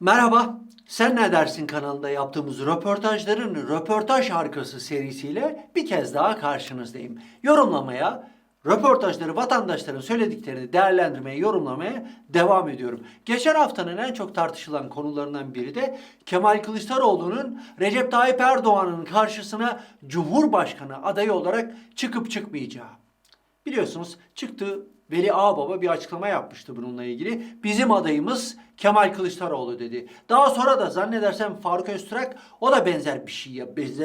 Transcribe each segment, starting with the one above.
Merhaba, Sen Ne Dersin kanalında yaptığımız röportajların röportaj arkası serisiyle bir kez daha karşınızdayım. Yorumlamaya, röportajları vatandaşların söylediklerini değerlendirmeye, yorumlamaya devam ediyorum. Geçen haftanın en çok tartışılan konularından biri de Kemal Kılıçdaroğlu'nun Recep Tayyip Erdoğan'ın karşısına Cumhurbaşkanı adayı olarak çıkıp çıkmayacağı. Biliyorsunuz çıktı Veli Ağbaba bir açıklama yapmıştı bununla ilgili. Bizim adayımız Kemal Kılıçdaroğlu dedi. Daha sonra da zannedersem Faruk Öztürk o da benzer bir şey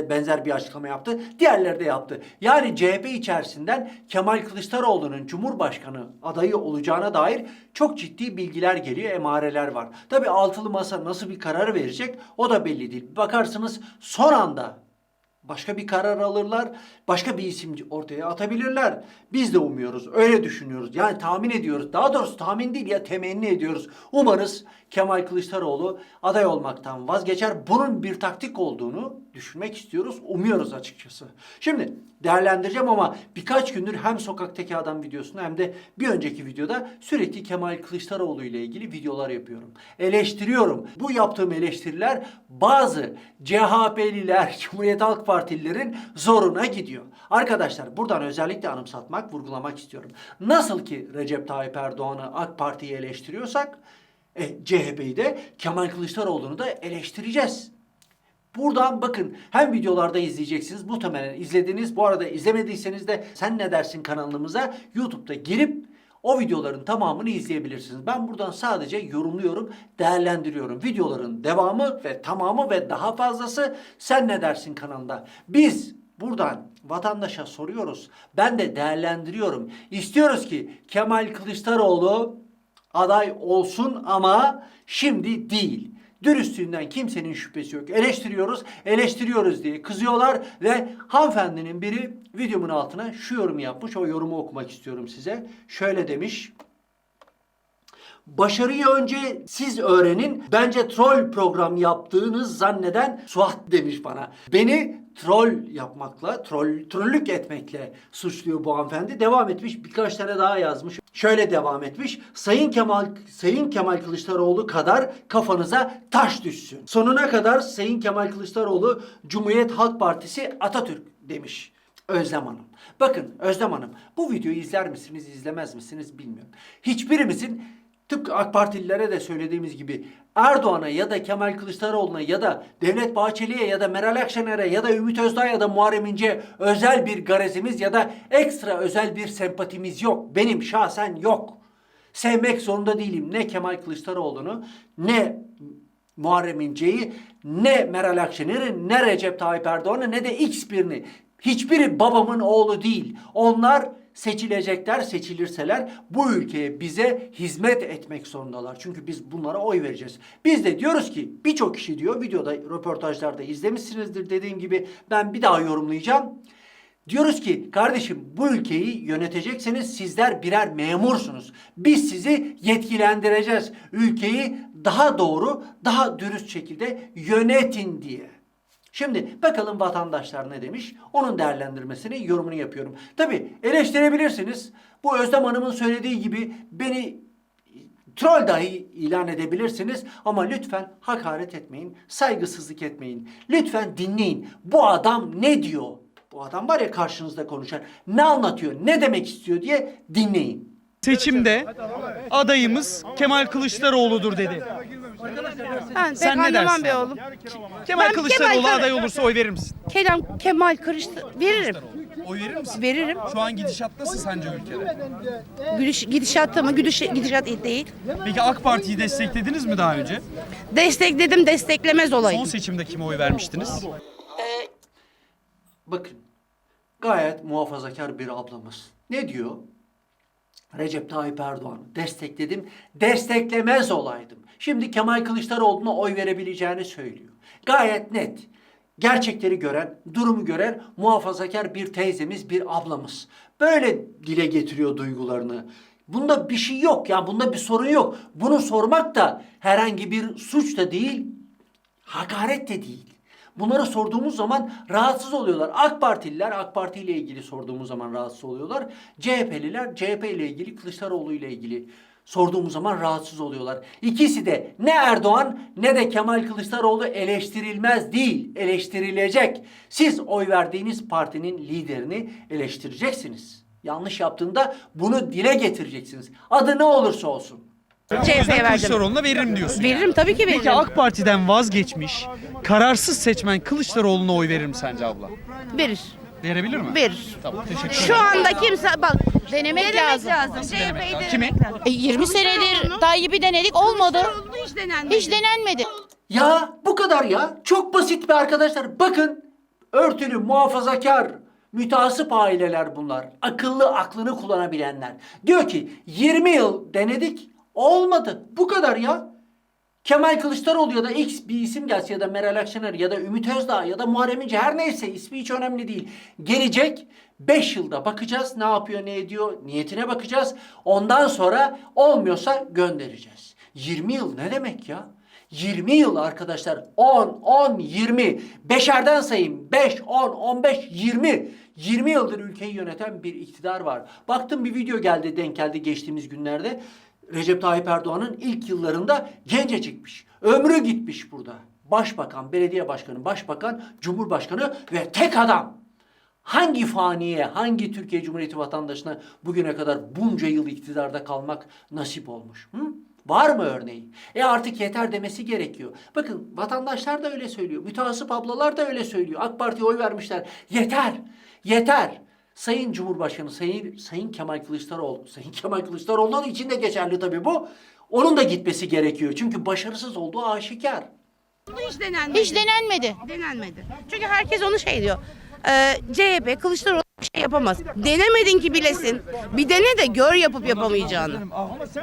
benzer- bir açıklama yaptı. Diğerleri de yaptı. Yani CHP içerisinden Kemal Kılıçdaroğlu'nun Cumhurbaşkanı adayı olacağına dair çok ciddi bilgiler geliyor, emareler var. Tabii altılı masa nasıl bir karar verecek o da belli değil. Bakarsınız son anda Başka bir karar alırlar, başka bir isim ortaya atabilirler. Biz de umuyoruz, öyle düşünüyoruz. Yani tahmin ediyoruz. Daha doğrusu tahmin değil ya temenni ediyoruz. Umarız Kemal Kılıçdaroğlu aday olmaktan vazgeçer. Bunun bir taktik olduğunu düşünmek istiyoruz, umuyoruz açıkçası. Şimdi değerlendireceğim ama birkaç gündür hem sokaktaki adam videosunu hem de bir önceki videoda sürekli Kemal Kılıçdaroğlu ile ilgili videolar yapıyorum. Eleştiriyorum. Bu yaptığım eleştiriler bazı CHP'liler, Cumhuriyet Halk Partililerin zoruna gidiyor. Arkadaşlar buradan özellikle anımsatmak, vurgulamak istiyorum. Nasıl ki Recep Tayyip Erdoğan'ı AK Parti'yi eleştiriyorsak, e, CHP'yi de Kemal Kılıçdaroğlu'nu da eleştireceğiz. Buradan bakın hem videolarda izleyeceksiniz muhtemelen izlediniz. Bu arada izlemediyseniz de Sen Ne Dersin kanalımıza YouTube'da girip o videoların tamamını izleyebilirsiniz. Ben buradan sadece yorumluyorum, değerlendiriyorum. Videoların devamı ve tamamı ve daha fazlası Sen Ne Dersin kanalında. Biz buradan vatandaşa soruyoruz. Ben de değerlendiriyorum. İstiyoruz ki Kemal Kılıçdaroğlu aday olsun ama şimdi değil. Dürüstlüğünden kimsenin şüphesi yok. Eleştiriyoruz, eleştiriyoruz diye kızıyorlar ve hanımefendinin biri videomun altına şu yorumu yapmış. O yorumu okumak istiyorum size. Şöyle demiş. Başarıyı önce siz öğrenin. Bence troll program yaptığınız zanneden Suat demiş bana. Beni troll yapmakla, troll, trollük etmekle suçluyor bu hanımefendi. Devam etmiş birkaç tane daha yazmış. Şöyle devam etmiş. Sayın Kemal Sayın Kemal Kılıçdaroğlu kadar kafanıza taş düşsün. Sonuna kadar Sayın Kemal Kılıçdaroğlu Cumhuriyet Halk Partisi Atatürk demiş. Özlem Hanım. Bakın Özlem Hanım bu videoyu izler misiniz izlemez misiniz bilmiyorum. Hiçbirimizin tıpkı AK Partililere de söylediğimiz gibi Erdoğan'a ya da Kemal Kılıçdaroğlu'na ya da Devlet Bahçeli'ye ya da Meral Akşener'e ya da Ümit Özdağ ya da Muharrem İnce'ye özel bir garezimiz ya da ekstra özel bir sempatimiz yok. Benim şahsen yok. Sevmek zorunda değilim ne Kemal Kılıçdaroğlu'nu ne Muharrem İnce'yi ne Meral Akşener'i ne Recep Tayyip Erdoğan'ı ne de X birini. Hiçbiri babamın oğlu değil. Onlar seçilecekler, seçilirseler bu ülkeye bize hizmet etmek zorundalar. Çünkü biz bunlara oy vereceğiz. Biz de diyoruz ki birçok kişi diyor videoda, röportajlarda izlemişsinizdir dediğim gibi ben bir daha yorumlayacağım. Diyoruz ki kardeşim bu ülkeyi yönetecekseniz sizler birer memursunuz. Biz sizi yetkilendireceğiz. Ülkeyi daha doğru, daha dürüst şekilde yönetin diye. Şimdi bakalım vatandaşlar ne demiş? Onun değerlendirmesini, yorumunu yapıyorum. Tabi eleştirebilirsiniz. Bu Özlem Hanım'ın söylediği gibi beni troll dahi ilan edebilirsiniz ama lütfen hakaret etmeyin, saygısızlık etmeyin. Lütfen dinleyin. Bu adam ne diyor? Bu adam var ya karşınızda konuşan. Ne anlatıyor, ne demek istiyor diye dinleyin. Seçimde adayımız Kemal Kılıçdaroğlu'dur dedi. Ben Sen ne dersin? be oğlum. Kemal Ben Kılıçdaroğlu Kemal- aday olursa oy verir misin? Kemal, Kemal Kılıçdaroğlu veririm. Oy verir misin? Veririm. Şu an gidişat nasıl sence ülkede? Gidiş, gidişat ama gidiş, gidişat iyi değil. Peki AK Parti'yi desteklediniz mi daha önce? Destekledim desteklemez Son olayım. seçimde kime oy vermiştiniz? Bakın gayet muhafazakar bir ablamız. Ne diyor? Recep Tayyip Erdoğan'ı destekledim, desteklemez olaydım. Şimdi Kemal Kılıçdaroğlu'na oy verebileceğini söylüyor. Gayet net. Gerçekleri gören, durumu gören muhafazakar bir teyzemiz, bir ablamız. Böyle dile getiriyor duygularını. Bunda bir şey yok ya, bunda bir sorun yok. Bunu sormak da herhangi bir suç da değil, hakaret de değil. Bunları sorduğumuz zaman rahatsız oluyorlar. AK Partililer AK Parti ile ilgili sorduğumuz zaman rahatsız oluyorlar. CHP'liler CHP ile ilgili Kılıçdaroğlu ile ilgili Sorduğumuz zaman rahatsız oluyorlar. İkisi de ne Erdoğan ne de Kemal Kılıçdaroğlu eleştirilmez değil, eleştirilecek. Siz oy verdiğiniz partinin liderini eleştireceksiniz. Yanlış yaptığında bunu dile getireceksiniz. Adı ne olursa olsun. CHP'ye verdim. Kılıçdaroğlu'na veririm diyorsun. Veririm tabii ki veririm. Peki AK Parti'den vazgeçmiş, kararsız seçmen Kılıçdaroğlu'na oy verir mi sence abla? Verir. Verebilir mi? Verir. Tamam teşekkür Şu ederim. anda kimse bak Denemek denemek lazım. lazım. CHP'yi lazım? denemek Kimi? lazım. E, 20 senedir Tayyip'i denedik olmadı. Kılıçdaroğlu hiç denenmedi. Hiç denenmedi. Ya bu kadar ya. Çok basit be arkadaşlar. Bakın örtülü, muhafazakar, mütasip aileler bunlar. Akıllı, aklını kullanabilenler. Diyor ki 20 yıl denedik olmadı. Bu kadar ya. Kemal Kılıçdaroğlu ya da X bir isim gelse ya da Meral Akşener ya da Ümit Özdağ ya da Muharrem İnce her neyse ismi hiç önemli değil. Gelecek 5 yılda bakacağız ne yapıyor ne ediyor niyetine bakacağız. Ondan sonra olmuyorsa göndereceğiz. 20 yıl ne demek ya? 20 yıl arkadaşlar 10, 10, 20. Beşerden sayayım. 5, 10, 15, 20. 20 yıldır ülkeyi yöneten bir iktidar var. Baktım bir video geldi denk geldi geçtiğimiz günlerde. Recep Tayyip Erdoğan'ın ilk yıllarında gencecikmiş. Ömrü gitmiş burada. Başbakan, belediye başkanı, başbakan, cumhurbaşkanı ve tek adam. Hangi faniye, hangi Türkiye Cumhuriyeti vatandaşına bugüne kadar bunca yıl iktidarda kalmak nasip olmuş? Hı? Var mı örneği? E artık yeter demesi gerekiyor. Bakın vatandaşlar da öyle söylüyor. Mütehassıp ablalar da öyle söylüyor. AK Parti'ye oy vermişler. Yeter, yeter. Sayın Cumhurbaşkanı, Sayın, Sayın Kemal Kılıçdaroğlu, Sayın Kemal Kılıçdaroğlu'nun için de geçerli tabii bu. Onun da gitmesi gerekiyor. Çünkü başarısız olduğu aşikar. Hiç denenmedi. Hiç denenmedi. denenmedi. Çünkü herkes onu şey diyor. Ee, CHP Kılıçdaroğlu bir şey yapamaz. Denemedin ki bilesin. Bir dene de gör yapıp yapamayacağını.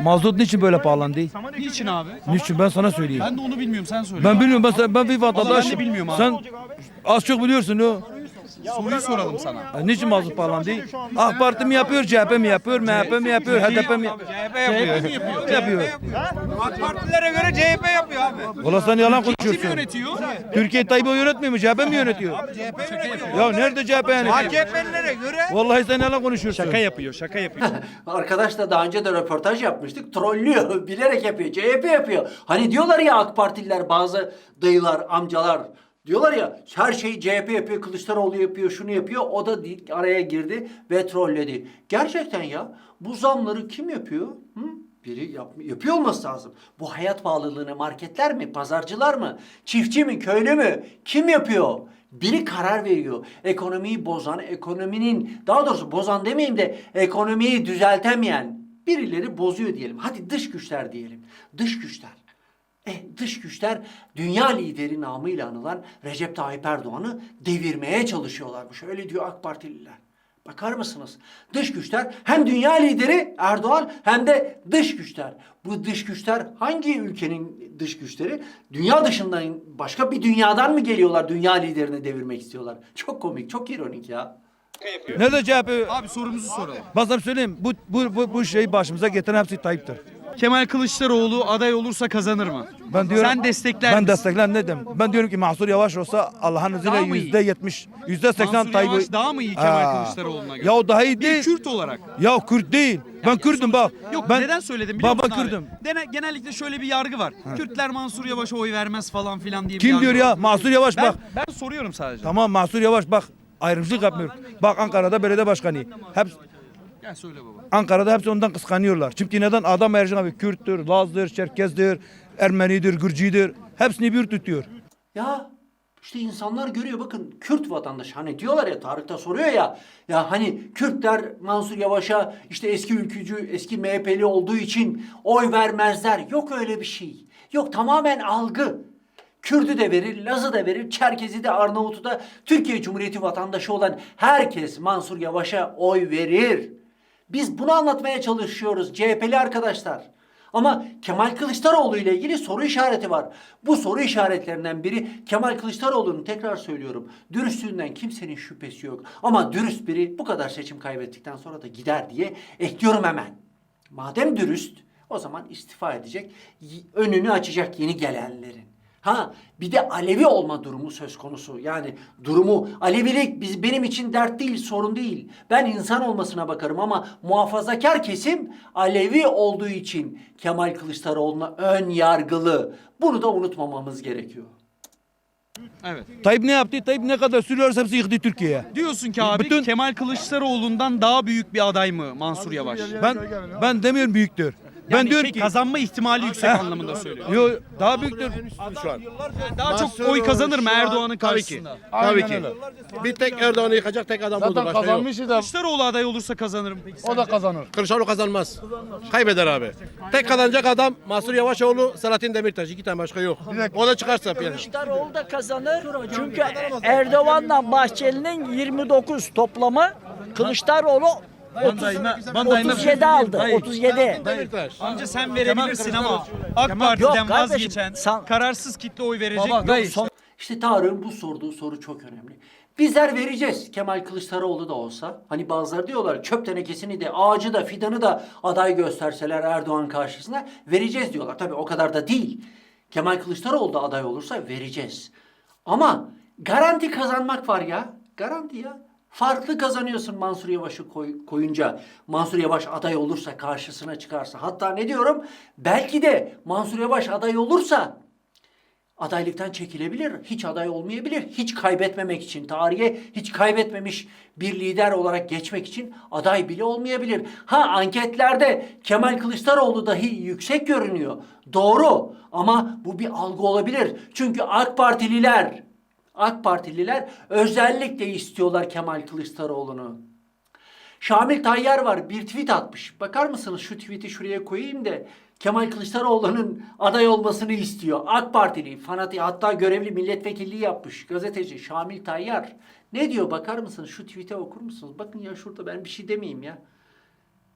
Mazot niçin böyle pahalandı? Niçin abi? Niçin ben sana söyleyeyim. Ben de onu bilmiyorum sen söyle. Ben bilmiyorum ben, ben bir vatandaşım. ben de bilmiyorum abi. Sen az çok biliyorsun o. Soruyu soralım sana. Ha, Niçin mazot pahalandı? AK Parti mi yapıyor, CHP mi yapıyor, MHP mi yapıyor, HDP mi CHP yapıyor. yapıyor? AK Partilere göre CHP yapıyor abi. Valla sen yalan Kim konuşuyorsun. yönetiyor? Türkiye Tayyip'i yönetmiyor mu? CHP mi yönetiyor? CHP yönetiyor. Ya nerede CHP yönetiyor? AKP'lilere göre Vallahi sen yalan konuşuyorsun. Şaka yapıyor, şaka yapıyor. Arkadaşla daha önce de röportaj yapmıştık. Trollüyor. Bilerek yapıyor. CHP yapıyor. Hani diyorlar ya AK Partililer bazı dayılar, amcalar diyorlar ya her şeyi CHP yapıyor, Kılıçdaroğlu yapıyor, şunu yapıyor. O da araya girdi ve trolledi. Gerçekten ya bu zamları kim yapıyor? Hı? Biri yap, yapıyor olması lazım. Bu hayat pahalılığını marketler mi, pazarcılar mı, çiftçi mi, köylü mü? Kim yapıyor? Biri karar veriyor. Ekonomiyi bozan, ekonominin daha doğrusu bozan demeyeyim de ekonomiyi düzeltemeyen birileri bozuyor diyelim. Hadi dış güçler diyelim. Dış güçler. E, dış güçler dünya lideri namıyla anılan Recep Tayyip Erdoğan'ı devirmeye çalışıyorlarmış. Öyle diyor AK Partililer. Bakar mısınız? Dış güçler hem dünya lideri Erdoğan hem de dış güçler. Bu dış güçler hangi ülkenin dış güçleri? Dünya dışından başka bir dünyadan mı geliyorlar dünya liderini devirmek istiyorlar? Çok komik, çok ironik ya. Nerede CHP? Abi sorumuzu soralım. Sana söyleyeyim. Bu, bu, bu, bu şeyi başımıza getiren hepsi Tayyip'tir. Kemal Kılıçdaroğlu aday olursa kazanır mı? Ben diyorum, Sen destekler Ben misin? dedim? Ben diyorum ki Mahsur Yavaş olsa Allah'ın Daha izniyle mı iyi? yüzde yetmiş, yüzde seksen Mansur. Yavaş daha mı iyi Kemal Aa. Kılıçdaroğlu'na göre? Ya o daha iyi Bir değil. Kürt olarak. Ya Kürt değil. Ben Kürt'üm bak. Yok ben, neden söyledim biliyor Baba musun abi? Kürt'üm. Dene- genellikle şöyle bir yargı var. Kürtler Mansur Yavaş'a oy vermez falan filan diye bir Kim yargı diyor var. ya? Mahsur Yavaş Ben, bak. ben soruyorum sadece. Tamam Mahsur Yavaş bak. Ayrımcılık yapmıyor. Bak Ankara'da belediye başkanı. Hep Gel söyle baba. Ankara'da hepsi ondan kıskanıyorlar. Çünkü neden? Adam Ercan abi Kürttür, Laz'dır, Çerkez'dir, Ermenidir, Gürcü'dür. Hepsini bir tutuyor. Ya işte insanlar görüyor bakın Kürt vatandaş hani diyorlar ya da soruyor ya ya hani Kürtler Mansur Yavaş'a işte eski ülkücü eski MHP'li olduğu için oy vermezler. Yok öyle bir şey. Yok tamamen algı. Kürdü de verir, Laz'ı da verir, Çerkez'i de Arnavut'u da Türkiye Cumhuriyeti vatandaşı olan herkes Mansur Yavaş'a oy verir. Biz bunu anlatmaya çalışıyoruz CHP'li arkadaşlar. Ama Kemal Kılıçdaroğlu ile ilgili soru işareti var. Bu soru işaretlerinden biri Kemal Kılıçdaroğlu'nun tekrar söylüyorum. Dürüstlüğünden kimsenin şüphesi yok. Ama dürüst biri bu kadar seçim kaybettikten sonra da gider diye ekliyorum hemen. Madem dürüst o zaman istifa edecek. Önünü açacak yeni gelenlerin. Ha bir de Alevi olma durumu söz konusu. Yani durumu Alevilik biz benim için dert değil, sorun değil. Ben insan olmasına bakarım ama muhafazakar kesim Alevi olduğu için Kemal Kılıçdaroğlu'na ön yargılı. Bunu da unutmamamız gerekiyor. Evet. Tayyip ne yaptı? Tayyip ne kadar sürüyorsa hepsi yıktı Türkiye'ye. Diyorsun ki abi Bütün- Kemal Kılıçdaroğlu'ndan daha büyük bir aday mı Mansur Yavaş? Ben ben demiyorum büyüktür. Ben Yani diyorum şey, ki kazanma ihtimali yüksek anlamında söylüyorum. yo, daha büyüktür. şu an. Daha çok oy kazanır mı Erdoğan'ın Tabii ki. karşısında? Tabii ki. Bir tek Erdoğan'ı yıkacak tek adam budur. Zaten Başka yok. kazanmıştı da Kılıçdaroğlu aday olursa kazanırım peki. o da kazanır. Kılıçdaroğlu kazanmaz. Kaybeder abi. Tek kazanacak adam Mansur Yavaşoğlu, Selahattin Demirtaş. İki tane başka yok. O da çıkarsa piyasa. Kılıçdaroğlu da kazanır. Çünkü Erdoğan'la Bahçeli'nin 29 toplamı Kılıçdaroğlu 30, Bandayma- 37 aldı. Hayır. 37. Demirtaş. Amca sen verebilirsin ama AK Parti'den kardeşim, vazgeçen san- kararsız kitle oy verecek. Baba, dayı, son- İşte Tarık'ın bu sorduğu soru çok önemli. Bizler vereceğiz Kemal Kılıçdaroğlu da olsa. Hani bazıları diyorlar çöp tenekesini de ağacı da fidanı da aday gösterseler Erdoğan karşısına vereceğiz diyorlar. Tabii o kadar da değil. Kemal Kılıçdaroğlu da aday olursa vereceğiz. Ama garanti kazanmak var ya. Garanti ya. Farklı kazanıyorsun Mansur Yavaş'ı koy- koyunca. Mansur Yavaş aday olursa karşısına çıkarsa. Hatta ne diyorum? Belki de Mansur Yavaş aday olursa adaylıktan çekilebilir, hiç aday olmayabilir. Hiç kaybetmemek için, tarihe hiç kaybetmemiş bir lider olarak geçmek için aday bile olmayabilir. Ha anketlerde Kemal Kılıçdaroğlu dahi yüksek görünüyor. Doğru ama bu bir algı olabilir. Çünkü AK Partililer, AK Partililer özellikle istiyorlar Kemal Kılıçdaroğlu'nu. Şamil Tayyar var bir tweet atmış. Bakar mısınız şu tweet'i şuraya koyayım da Kemal Kılıçdaroğlu'nun aday olmasını istiyor. AK Partili, fanatik hatta görevli milletvekilliği yapmış gazeteci Şamil Tayyar. Ne diyor bakar mısınız? Şu tweet'e okur musunuz? Bakın ya şurada ben bir şey demeyeyim ya.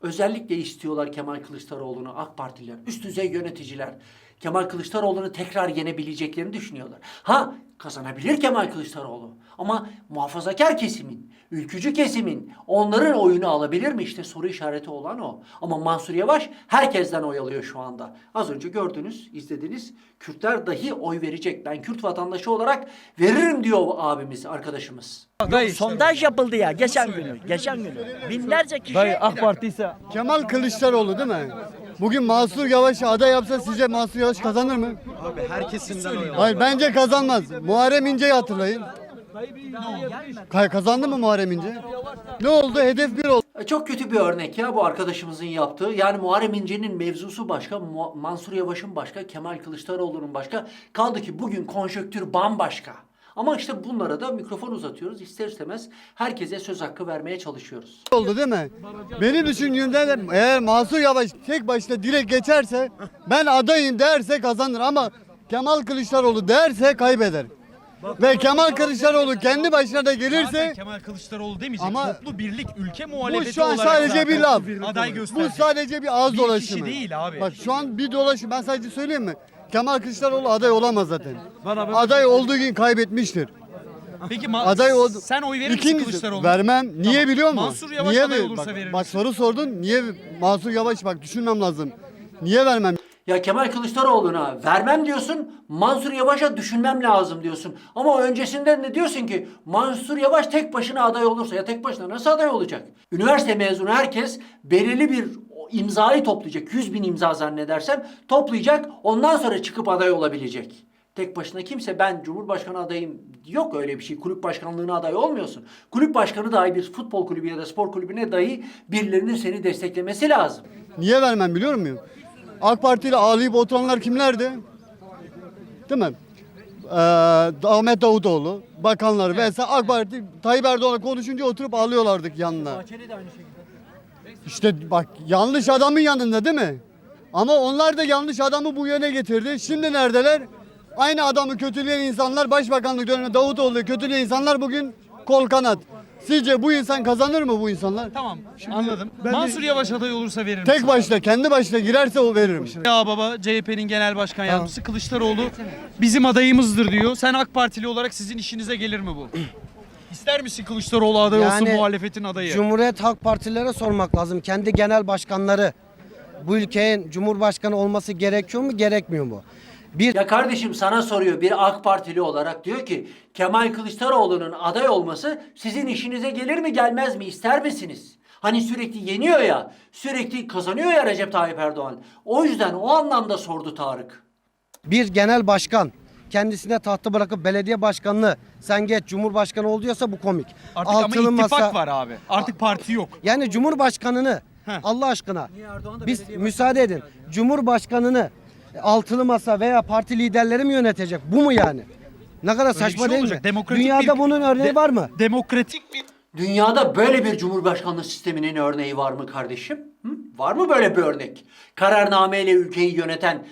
Özellikle istiyorlar Kemal Kılıçdaroğlu'nu AK Partililer, üst düzey yöneticiler. Kemal Kılıçdaroğlu'nu tekrar yenebileceklerini düşünüyorlar. Ha kazanabilir Kemal Kılıçdaroğlu ama muhafazakar kesimin, ülkücü kesimin onların oyunu alabilir mi? İşte soru işareti olan o. Ama Mansur Yavaş herkesten oy alıyor şu anda. Az önce gördünüz, izlediniz. Kürtler dahi oy verecek. Ben Kürt vatandaşı olarak veririm diyor abimiz, arkadaşımız. Dayı, Sondaj yapıldı ya geçen günü. Geçen günü. Binlerce kişi dayı AK Parti ise Kemal Kılıçdaroğlu değil mi? Bugün Mansur Yavaş'ı aday yapsa sizce Mansur Yavaş kazanır mı? Abi herkesinden oy Hayır bence kazanmaz. Muharrem İnce'yi hatırlayın. Kay- Kazandı mı Muharrem İnce? Ne oldu? Hedef bir oldu. E, Çok kötü bir örnek ya bu arkadaşımızın yaptığı. Yani Muharrem İnce'nin mevzusu başka, Mansur Yavaş'ın başka, Kemal Kılıçdaroğlu'nun başka. Kaldı ki bugün konjöktür bambaşka. Ama işte bunlara da mikrofon uzatıyoruz. İster istemez herkese söz hakkı vermeye çalışıyoruz. oldu değil mi? Benim düşüncemde de eğer Mansur Yavaş tek başına direkt geçerse ben adayım derse kazanır ama Kemal Kılıçdaroğlu derse kaybeder. Ve Kemal Kılıçdaroğlu kendi başına da gelirse Zaten Kemal Kılıçdaroğlu demeyecek. Ama- Toplu birlik ülke bu muhalefeti şu an olarak sadece bir laf. Aday Bu gösterecek. sadece bir ağız Bir dolaşımı. kişi değil abi. Bak şu an bir dolaşım. Ben sadece söyleyeyim mi? Kemal Kılıçdaroğlu aday olamaz zaten. Aday olduğu gün kaybetmiştir. Peki ma- Aday oldu. sen oy verir misin İkincisi, Kılıçdaroğlu'na? Vermem. Niye Tamam. biliyor musun? Mansur Yavaş Niye aday olursa bak, verir Bak misin? soru sordun. Niye Mansur Yavaş bak düşünmem lazım. Niye vermem? Ya Kemal Kılıçdaroğlu'na vermem diyorsun, Mansur Yavaş'a düşünmem lazım diyorsun. Ama öncesinden de diyorsun ki Mansur Yavaş tek başına aday olursa ya tek başına nasıl aday olacak? Üniversite mezunu herkes belirli bir imzayı toplayacak. 100 bin imza zannedersem toplayacak. Ondan sonra çıkıp aday olabilecek. Tek başına kimse ben Cumhurbaşkanı adayım yok öyle bir şey. Kulüp başkanlığına aday olmuyorsun. Kulüp başkanı dahi bir futbol kulübü ya da spor kulübüne dahi birilerinin seni desteklemesi lazım. Niye vermem biliyor musun? AK Parti ile ağlayıp oturanlar kimlerdi? Değil mi? Ee, Ahmet Davutoğlu, bakanlar vesaire AK Parti Tayyip Erdoğan'la konuşunca oturup ağlıyorlardık yanına. İşte bak yanlış adamın yanında değil mi? Ama onlar da yanlış adamı bu yöne getirdi. Şimdi neredeler? Aynı adamı kötüleyen insanlar Başbakanlık döneminde Davutoğlu'yu kötüleyen insanlar bugün kol kanat. Sizce bu insan kazanır mı bu insanlar? Tamam anladım. ben de- Mansur Yavaş aday olursa verir Tek misin? başına kendi başına girerse o veririm. Ya baba CHP'nin genel başkan yardımcısı Kılıçdaroğlu bizim adayımızdır diyor. Sen AK Partili olarak sizin işinize gelir mi bu? İster misin Kılıçdaroğlu aday olsun muhalefetin adayı? Cumhuriyet Halk Partilere sormak lazım. Kendi genel başkanları bu ülkenin cumhurbaşkanı olması gerekiyor mu gerekmiyor mu? Bir Ya kardeşim sana soruyor bir AK Partili olarak diyor ki Kemal Kılıçdaroğlu'nun aday olması sizin işinize gelir mi gelmez mi ister misiniz? Hani sürekli yeniyor ya sürekli kazanıyor ya Recep Tayyip Erdoğan. O yüzden o anlamda sordu Tarık. bir genel başkan kendisine tahtı bırakıp belediye başkanlığı sen geç cumhurbaşkanı ol diyorsa bu komik. Artık Altılı ama ittifak masa- var abi. Artık parti yok. Yani cumhurbaşkanını Heh. Allah aşkına Erdoğan da biz müsaade edin. Cumhurbaşkanını altılı masa veya parti liderleri mi yönetecek? Bu mu yani? Ne kadar Öyle saçma şey değil olacak. mi? Demokratik Dünyada bir- bunun örneği de- var mı? Demokratik bir Dünyada böyle bir cumhurbaşkanlığı sisteminin örneği var mı kardeşim? Hı? Var mı böyle bir örnek? Kararnameyle ülkeyi yöneten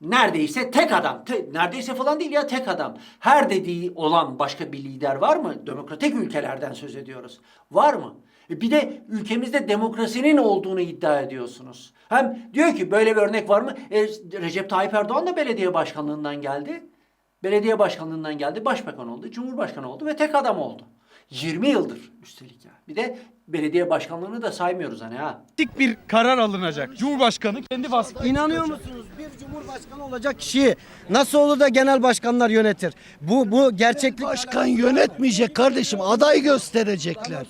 neredeyse tek adam. Te- neredeyse falan değil ya tek adam. Her dediği olan başka bir lider var mı? Demokratik ülkelerden söz ediyoruz. Var mı? E bir de ülkemizde demokrasinin olduğunu iddia ediyorsunuz. Hem diyor ki böyle bir örnek var mı? E, Recep Tayyip Erdoğan da belediye başkanlığından geldi. Belediye başkanlığından geldi, başbakan oldu, cumhurbaşkanı oldu ve tek adam oldu. 20 yıldır üstelik ya. Bir de belediye başkanlığını da saymıyoruz hani ha. bir karar alınacak. Cumhurbaşkanı kendi vasfı. İnanıyor musunuz? Bir cumhurbaşkanı olacak kişiyi nasıl olur da genel başkanlar yönetir? Bu bu gerçeklik Başkan yönetmeyecek kardeşim. Aday gösterecekler.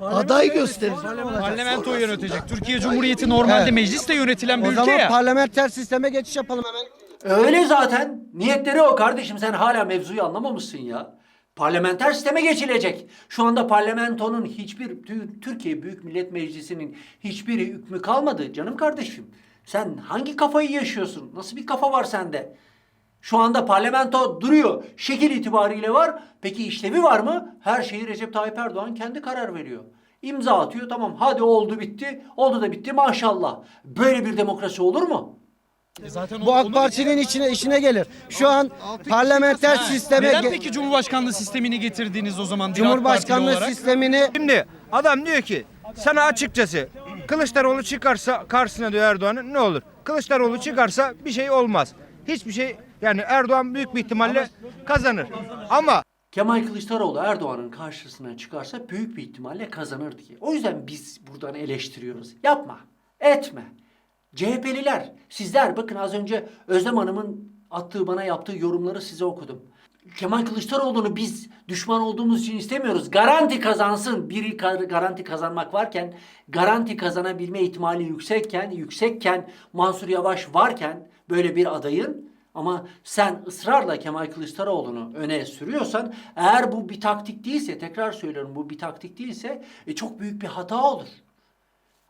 Aday gösterecek. Parlamento yönetecek. Türkiye Cumhuriyeti normalde Evet. meclisle yönetilen bir o ülke zaman ya. parlamenter sisteme geçiş yapalım hemen. Öyle zaten. Niyetleri o kardeşim. Sen hala mevzuyu anlamamışsın ya. Parlamenter sisteme geçilecek. Şu anda parlamentonun hiçbir Tü- Türkiye Büyük Millet Meclisi'nin hiçbir hükmü kalmadı canım kardeşim. Sen hangi kafayı yaşıyorsun? Nasıl bir kafa var sende? Şu anda parlamento duruyor. Şekil itibariyle var. Peki işlevi var mı? Her şeyi Recep Tayyip Erdoğan kendi karar veriyor. İmza atıyor tamam hadi oldu bitti. Oldu da bitti maşallah. Böyle bir demokrasi olur mu? Zaten Bu AK Parti'nin içine işine gelir. Şu an parlamenter sisteme Neden peki Cumhurbaşkanlığı sistemini getirdiniz o zaman? bir AK Partili Cumhurbaşkanlığı olarak? sistemini Şimdi adam diyor ki sana açıkçası Kılıçdaroğlu çıkarsa karşısına diyor Erdoğan'ın ne olur? Kılıçdaroğlu çıkarsa bir şey olmaz. Hiçbir şey yani Erdoğan büyük bir ihtimalle kazanır. Ama Kemal Kılıçdaroğlu Erdoğan'ın karşısına çıkarsa büyük bir ihtimalle kazanır diye. O yüzden biz buradan eleştiriyoruz. Yapma, etme. CHP'liler, sizler bakın az önce Özlem Hanım'ın attığı bana yaptığı yorumları size okudum. Kemal Kılıçdaroğlu'nu biz düşman olduğumuz için istemiyoruz. Garanti kazansın. Biri garanti kazanmak varken, garanti kazanabilme ihtimali yüksekken, yüksekken Mansur Yavaş varken böyle bir adayın ama sen ısrarla Kemal Kılıçdaroğlu'nu öne sürüyorsan eğer bu bir taktik değilse tekrar söylüyorum bu bir taktik değilse e, çok büyük bir hata olur.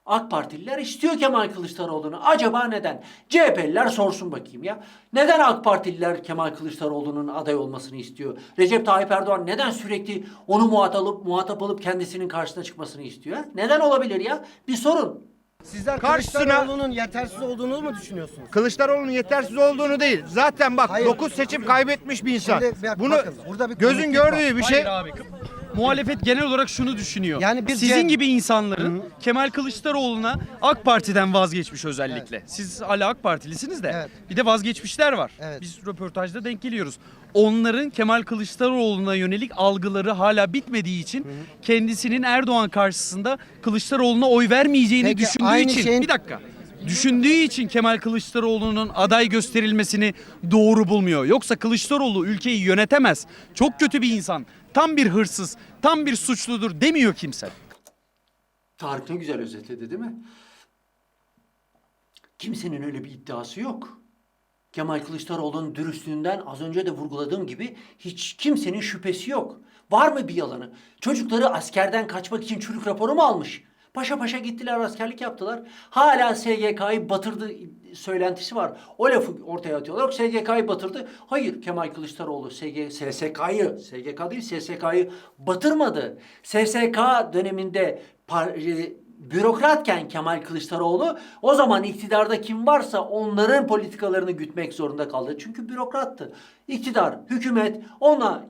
AK Partililer istiyor Kemal Kılıçdaroğlu'nu. Acaba neden? CHP'liler sorsun bakayım ya. Neden AK Partililer Kemal Kılıçdaroğlu'nun aday olmasını istiyor? Recep Tayyip Erdoğan neden sürekli onu muhatap alıp, muhatap alıp kendisinin karşısına çıkmasını istiyor? Neden olabilir ya? Bir sorun. sizler Karşısına- Kılıçdaroğlu'nun yetersiz olduğunu mu düşünüyorsunuz? Kılıçdaroğlu'nun yetersiz olduğunu değil. Zaten bak Hayır. 9 seçim kaybetmiş bir insan. Şimdi bak- Bunu bakın, burada bir gözün komiklik gördüğü bir şey. Hayır abi. Muhalefet genel olarak şunu düşünüyor. Yani bir Sizin gibi insanların Kemal Kılıçdaroğlu'na AK Parti'den vazgeçmiş özellikle. Siz hala AK Partilisiniz de. Evet. Bir de vazgeçmişler var. Evet. Biz röportajda denk geliyoruz. Onların Kemal Kılıçdaroğlu'na yönelik algıları hala bitmediği için kendisinin Erdoğan karşısında Kılıçdaroğlu'na oy vermeyeceğini Peki, düşündüğü aynı için şeyin- bir dakika. Düşündüğü için Kemal Kılıçdaroğlu'nun aday gösterilmesini doğru bulmuyor. Yoksa Kılıçdaroğlu ülkeyi yönetemez. Çok kötü bir insan. Tam bir hırsız, tam bir suçludur demiyor kimse. Tarık ne güzel özetledi değil mi? Kimsenin öyle bir iddiası yok. Kemal Kılıçdaroğlu'nun dürüstlüğünden az önce de vurguladığım gibi hiç kimsenin şüphesi yok. Var mı bir yalanı? Çocukları askerden kaçmak için çürük raporu mu almış? Paşa paşa gittiler askerlik yaptılar. Hala SGK'yı batırdı söylentisi var. O lafı ortaya atıyorlar. SGK'yı batırdı. Hayır Kemal Kılıçdaroğlu SG, SSK'yı, SGK değil SSK'yı batırmadı. SSK döneminde e, bürokratken Kemal Kılıçdaroğlu o zaman iktidarda kim varsa onların politikalarını gütmek zorunda kaldı. Çünkü bürokrattı. İktidar, hükümet ona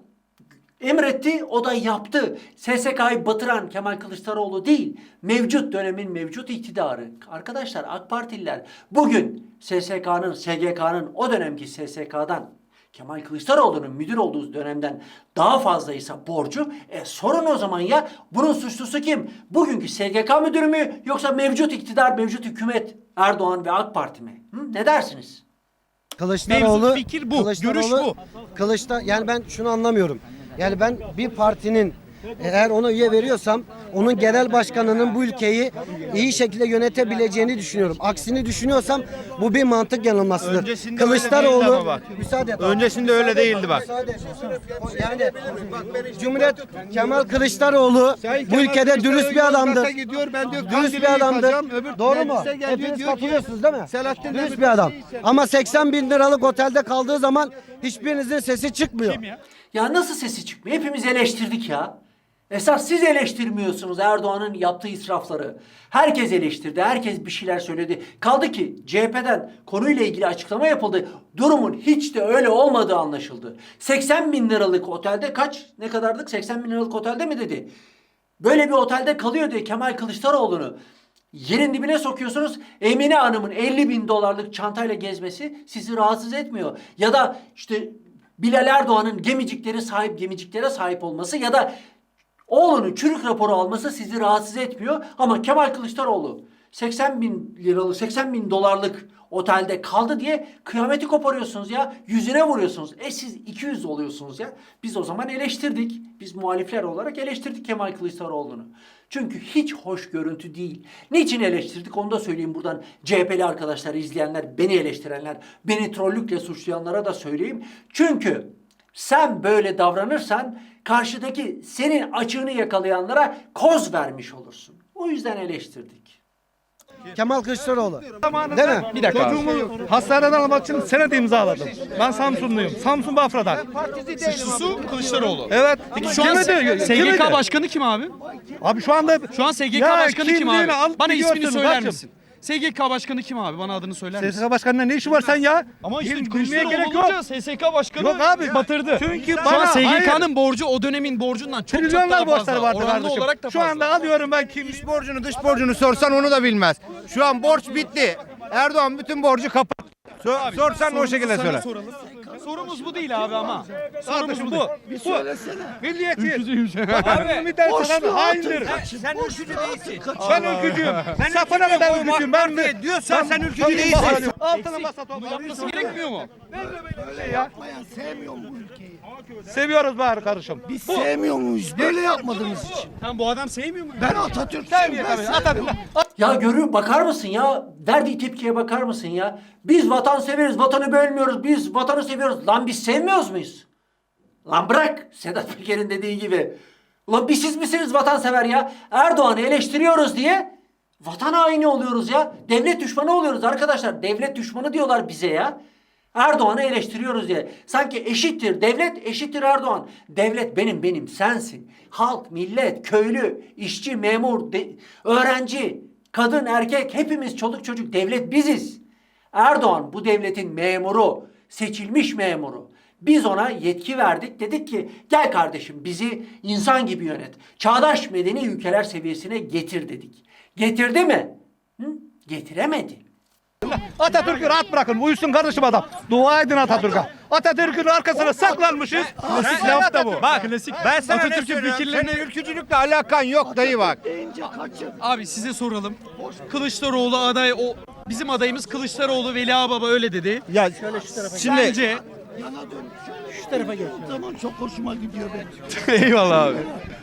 emretti, o da yaptı. SSK'yı batıran Kemal Kılıçdaroğlu değil, mevcut dönemin mevcut iktidarı. Arkadaşlar AK Partililer bugün SSK'nın, SGK'nın o dönemki SSK'dan Kemal Kılıçdaroğlu'nun müdür olduğu dönemden daha fazlaysa borcu, e sorun o zaman ya bunun suçlusu kim? Bugünkü SGK müdürü mü yoksa mevcut iktidar, mevcut hükümet Erdoğan ve AK Parti mi? Hı? Ne dersiniz? Kılıçdaroğlu Mevzu fikir bu, görüş bu. Kılıçta yani ben şunu anlamıyorum. Yani ben bir partinin eğer ona üye veriyorsam onun genel başkanının bu ülkeyi iyi şekilde yönetebileceğini düşünüyorum. Aksini düşünüyorsam bu bir mantık yanılmasıdır. Öncesinde öyle değildi Kılıçdaroğlu ama bak. müsaade et. Öncesinde öyle değildi bak. Müsaade et. Yani Cumhuriyet Kemal Kılıçdaroğlu bu ülkede dürüst bir adamdır. Gidiyor, ben diyor, Dürüst bir adamdır. Doğru mu? Hepiniz katılıyorsunuz değil mi? Selahattin Dürüst bir adam. Ama 80 bin liralık otelde kaldığı zaman hiçbirinizin sesi çıkmıyor. Ya nasıl sesi çıkmıyor? Hepimiz eleştirdik ya. Esas siz eleştirmiyorsunuz Erdoğan'ın yaptığı israfları. Herkes eleştirdi, herkes bir şeyler söyledi. Kaldı ki CHP'den konuyla ilgili açıklama yapıldı. Durumun hiç de öyle olmadığı anlaşıldı. 80 bin liralık otelde kaç? Ne kadardık? 80 bin liralık otelde mi dedi? Böyle bir otelde kalıyor diye Kemal Kılıçdaroğlu'nu yerin dibine sokuyorsunuz. Emine Hanım'ın 50 bin dolarlık çantayla gezmesi sizi rahatsız etmiyor. Ya da işte Bilal Erdoğan'ın gemicikleri sahip gemiciklere sahip olması ya da oğlunun çürük raporu alması sizi rahatsız etmiyor. Ama Kemal Kılıçdaroğlu 80 bin liralık 80 bin dolarlık otelde kaldı diye kıyameti koparıyorsunuz ya. Yüzüne vuruyorsunuz. E siz 200 oluyorsunuz ya. Biz o zaman eleştirdik. Biz muhalifler olarak eleştirdik Kemal Kılıçdaroğlu'nu. Çünkü hiç hoş görüntü değil. Niçin eleştirdik onu da söyleyeyim buradan. CHP'li arkadaşlar, izleyenler, beni eleştirenler, beni trollükle suçlayanlara da söyleyeyim. Çünkü sen böyle davranırsan karşıdaki senin açığını yakalayanlara koz vermiş olursun. O yüzden eleştirdik. Kemal Kılıçdaroğlu. Değil mi? Bir dakika abi. Hastaneden almak için senet imzaladım. Ben Samsunluyum. Samsun Bafra'dan. Suçlusu Kılıçdaroğlu. Evet. Peki şu an SGK başkanı kim abi? Abi şu anda Şu an SGK başkanı kim abi? Bana ismini söyler misin? SGK başkanı kim abi? Bana adını söyler misin? SSK başkanına ne işi var sen ya? Ama işte bilmeye Kılıçdaroğlu gerek yok. olunca SSK başkanı Yok abi. batırdı. Çünkü Şu an bana SGK'nın borcu o dönemin borcundan çok çok trilyonlar daha borçları fazla. vardı Oranlı kardeşim. olarak da Şu fazla. anda alıyorum ben kimliği. İç borcunu dış borcunu sorsan onu da bilmez. Şu an borç bitti. Erdoğan bütün borcu kapattı. Sor- sorsan o şekilde söyle. Sorumuz bu değil abi ama. Sorumuz bu. bu. Bu. Milliyetçi. Abi müdahale eden haindir. Sen ülkücü değilsin. Ben ülkücüyüm. Sapına kadar ülkücüyüm. Ben de diyorsan sen ülkücü değilsin. Altına masa yapması gerekmiyor mu? Yapmayan sevmiyorum bu ülkeyi. Seviyoruz bari kardeşim. Biz sevmiyor muyuz? Böyle yapmadığımız için. Sen bu adam sevmiyor mu? Ben Atatürk'üm. Ben sevmiyorum. Ya görür bakar mısın ya? Verdiği tepkiye bakar mısın ya? Biz vatan severiz, vatanı bölmüyoruz. Biz vatanı seviyoruz. Lan biz sevmiyoruz muyuz? Lan bırak Sedat Peker'in dediği gibi. Ulan biz siz misiniz vatansever ya? Erdoğan'ı eleştiriyoruz diye vatan haini oluyoruz ya. Devlet düşmanı oluyoruz arkadaşlar. Devlet düşmanı diyorlar bize ya. Erdoğan'ı eleştiriyoruz diye. Sanki eşittir devlet, eşittir Erdoğan. Devlet benim, benim, sensin. Halk, millet, köylü, işçi, memur, de- öğrenci, kadın, erkek hepimiz çoluk çocuk devlet biziz. Erdoğan bu devletin memuru, seçilmiş memuru. Biz ona yetki verdik. Dedik ki gel kardeşim bizi insan gibi yönet. Çağdaş medeni ülkeler seviyesine getir dedik. Getirdi mi? Hı? Getiremedi. Atatürk'ü rahat bırakın. Uyusun kardeşim adam. Dua edin Atatürk'e. Atatürk'ün arkasına saklanmışız. Klasik laf da bu. Bak klasik. Ben sana Atatürk'ün söylüyorum? fikirlerini Senin ülkücülükle alakan yok dayı bak. Abi size soralım. Kılıçdaroğlu aday o bizim adayımız Kılıçdaroğlu Veli Ağababa öyle dedi. Ya şimdi Bence Yana dön. Şu tarafa geç. Zaman çok hoşuma gidiyor benim. Eyvallah abi.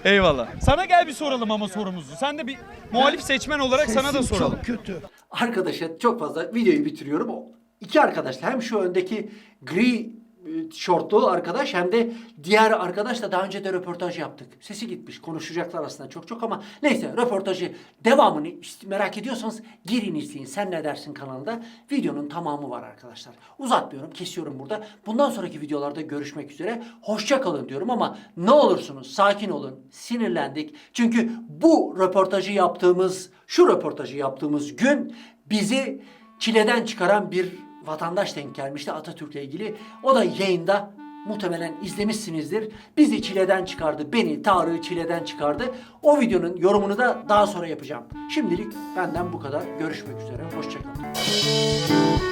Eyvallah. Sana gel bir soralım ama sorumuzu. Sen de bir muhalif seçmen olarak sana da Sesim soralım. çok kötü. Arkadaşa çok fazla videoyu bitiriyorum. O iki arkadaş hem şu öndeki gri şortlu arkadaş hem de diğer arkadaşla daha önce de röportaj yaptık. Sesi gitmiş. Konuşacaklar aslında çok çok ama neyse röportajı devamını merak ediyorsanız girin izleyin. Sen ne dersin kanalda? Videonun tamamı var arkadaşlar. Uzatmıyorum, kesiyorum burada. Bundan sonraki videolarda görüşmek üzere. Hoşça kalın diyorum ama ne olursunuz sakin olun. Sinirlendik. Çünkü bu röportajı yaptığımız, şu röportajı yaptığımız gün bizi çileden çıkaran bir vatandaş denk gelmişti Atatürk'le ilgili. O da yayında muhtemelen izlemişsinizdir. Bizi çileden çıkardı. Beni, Tarık'ı çileden çıkardı. O videonun yorumunu da daha sonra yapacağım. Şimdilik benden bu kadar. Görüşmek üzere. Hoşçakalın.